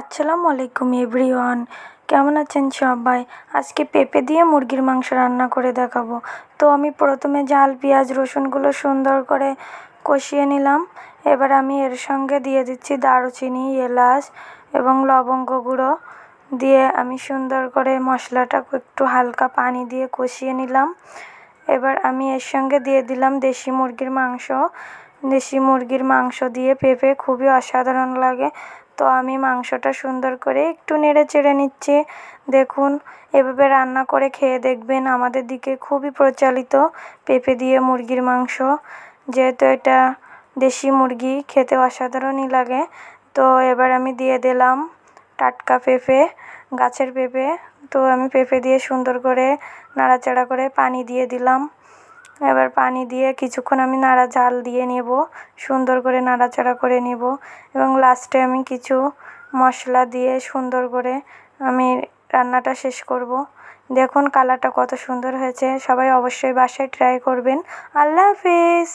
আসসালামু আলাইকুম এভরিওয়ান। কেমন আছেন সবাই? আজকে পেঁপে দিয়ে মুরগির মাংস রান্না করে দেখাবো। তো আমি প্রথমে ঝাল, পেঁয়াজ, রসুনগুলো সুন্দর করে কষিয়ে নিলাম। এবার আমি এর সঙ্গে দিয়ে দিচ্ছি দারুচিনি, এলাচ এবং লবঙ্গ গুঁড়ো। দিয়ে আমি সুন্দর করে মশলাটা একটু হালকা পানি দিয়ে কষিয়ে নিলাম। এবার আমি এর সঙ্গে দিয়ে দিলাম দেশি মুরগির মাংস। দেশি মুরগির মাংস দিয়ে পেঁপে খুবই অসাধারণ লাগে। তো আমি মাংসটা সুন্দর করে একটু নেড়ে চেড়ে নিচ্ছি। দেখুন, এভাবে রান্না করে খেয়ে দেখবেন আমাদের দিকে খুবই প্রচলিত পেঁপে দিয়ে মুরগির মাংস। যেহেতু এটা দেশি মুরগি, খেতে অসাধারণই লাগে। তো এবার আমি দিয়ে দিলাম টাটকা পেঁপে, গাছের পেঁপে। তো আমি পেঁপে দিয়ে সুন্দর করে নাড়াচাড়া করে পানি দিয়ে দিলাম। এবার পানি দিয়ে কিছুক্ষণ আমি নাড়া জাল দিয়ে নেব, সুন্দর করে নাড়াচাড়া করে নেব এবং লাস্টে আমি কিছু মশলা দিয়ে সুন্দর করে আমি রান্নাটা শেষ করব। দেখুন কালারটা কত সুন্দর হয়েছে, সবাই অবশ্যই বাসায় ট্রাই করবেন। আল্লাহ হাফিজ!